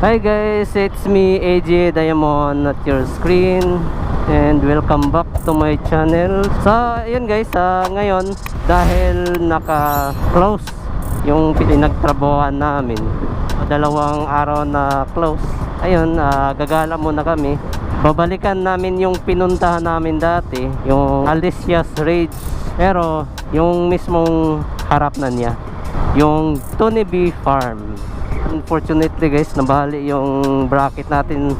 Hi guys, it's me AJ Diamond at your screen and welcome back to my channel. So, yun guys, ah, ngayon dahil naka-close yung pinagtrabahoan namin. Dalawang araw na close. Ayun, ah, gagala muna kami. Babalikan namin yung pinuntahan namin dati, yung Alicia's Rage. Pero yung mismong harap na niya, yung Tony B Farm. Unfortunately guys, nabali yung bracket natin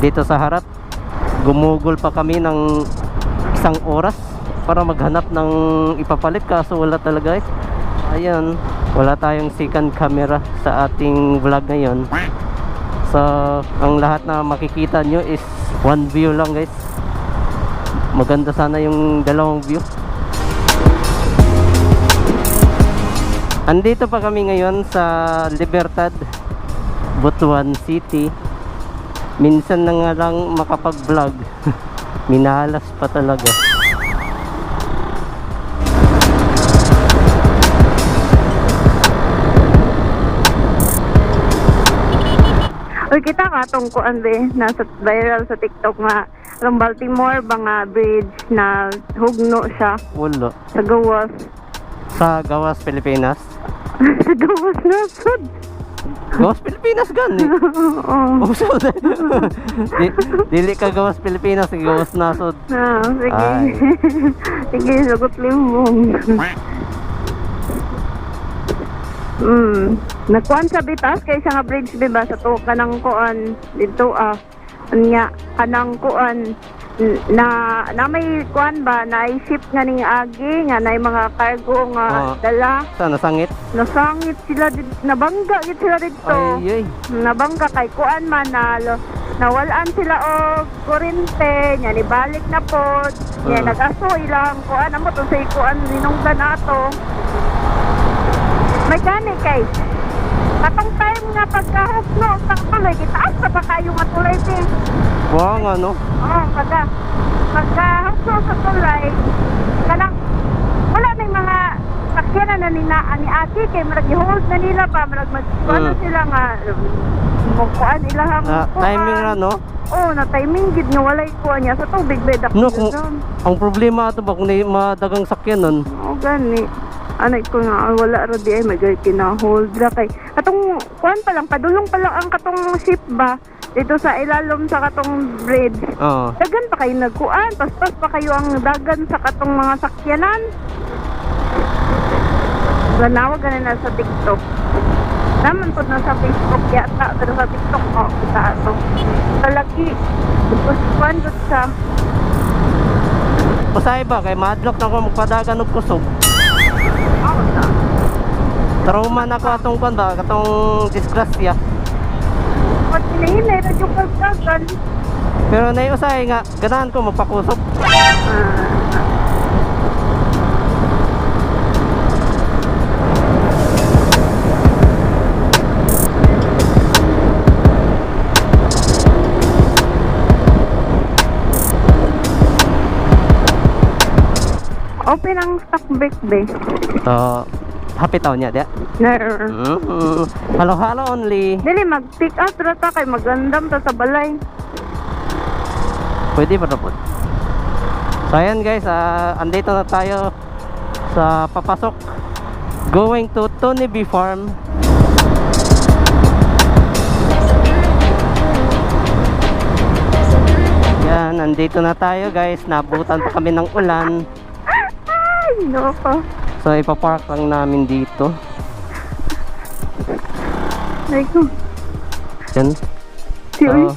dito sa harap. Gumugol pa kami ng isang oras para maghanap ng ipapalit kaso wala talaga eh. Ayun, wala tayong second camera sa ating vlog ngayon. So, ang lahat na makikita nyo is one view lang guys. Maganda sana yung dalawang view. Andito pa kami ngayon sa Libertad, Butuan City. Minsan na nga lang makapag-vlog. Minalas pa talaga. Uy, kita ka itong kuan be, nasa viral sa TikTok nga ang Baltimore ba nga bridge na hugno siya Wala. sa gawas. Sa Gawas, Pilipinas. Sa gawas na sud. Gawas, Pilipinas gani. Oo. Oh, so, di, dili ka Gawas, Pilipinas. Gawas nasod. Ah, sige. Ay. sige, sagot limong. Hmm. Nakuan sa bitas kay nga bridge di ba sa to kanang kuan dito ah. Anya kanang kuan na na may kuan ba? Na ship nga ning agi nga na mga cargo nga Oo. dala. Sa nasangit? nasangit sila did, nabangga gid sila dito. Ay, ay. nabangga kay kuan man na lo- nawalaan sila og kurente nya nibalik na pod nya Mm. nagaso ilang kuan amo to sa kuan ninungdan ato may gani kay katong time nga pagkahusno sa tuloy gitaas sa pa kayo nga tulay ti Wow, nga no? oh pagka pagkahusno sa tulay kanang wala na yung mga sakyanan na nina ani ate kay marag hold na nila pa marag mag ano Mm. sila nga mukuan ilahang Na, kuan. timing na, no? Oh, na timing gid nga walay kuan niya sa tubig bedak. No, kung, ang problema ito ba kung may madagang sakyan nun? Oh, gani. Anay ko nga ah, wala ra di ay may kina-hold ra kay katong kuan pa lang padulong pa lang ang katong ship ba dito sa ilalom sa katong bridge. Oo. Dagan pa kayo nagkuan, paspas pa kayo ang dagan sa katong mga sakyanan. Ganawag ganin na sa TikTok. Naman po na sa Facebook yata, pero sa TikTok mo, kita ato. Talagi, kuan sa, Pasay ba? Kay madlock na ako magpadagan og kusog. Trauma na ako atong kwan ba? Katong disgrasya. Pag hinahinay na yung pagdagan, Pero naiusay nga, ganahan ko magpakusog. ah, Open ang stock break be. So, happy taon niya, diya. Ner. Mm-hmm. Halo-halo only. Dili mag-pick up ra ta kay magandam ta sa balay. Pwede na po. So ayan guys, ah, andito na tayo sa papasok. Going to Tony B Farm. Yan, nandito na tayo guys. Nabutan pa kami ng ulan. Ay, loko. So ipapark lang namin dito. Ay ko. Yan. So,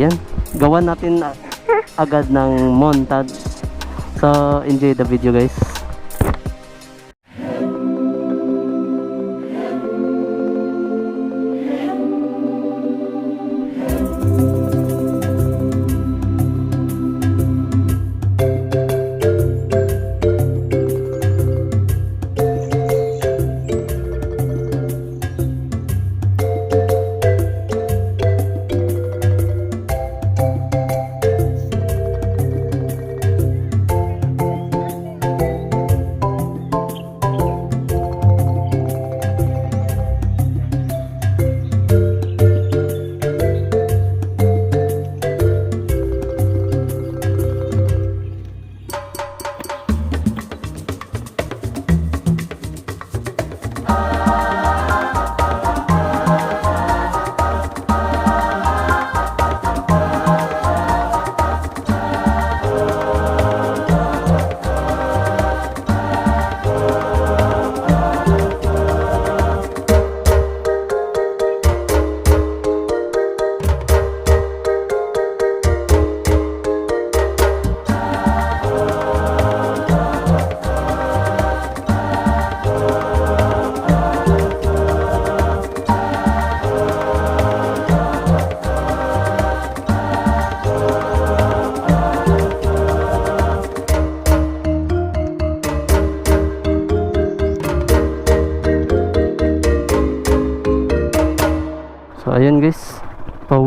yan. Gawan natin agad ng montage. So, enjoy the video guys.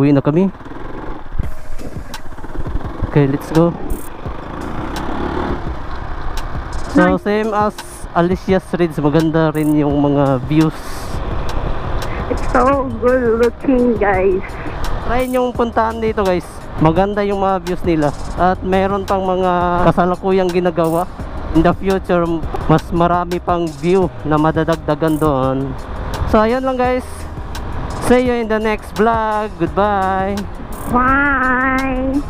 Pauwi na kami. Okay, let's go. So same as Alicia's Ridge, maganda rin yung mga views. It's so good looking, guys. Try yung puntahan dito guys. Maganda yung mga views nila. At meron pang mga kasalukuyang ginagawa. In the future, mas marami pang view na madadagdagan doon. So ayun lang guys. See you in the next vlog. Goodbye. Bye.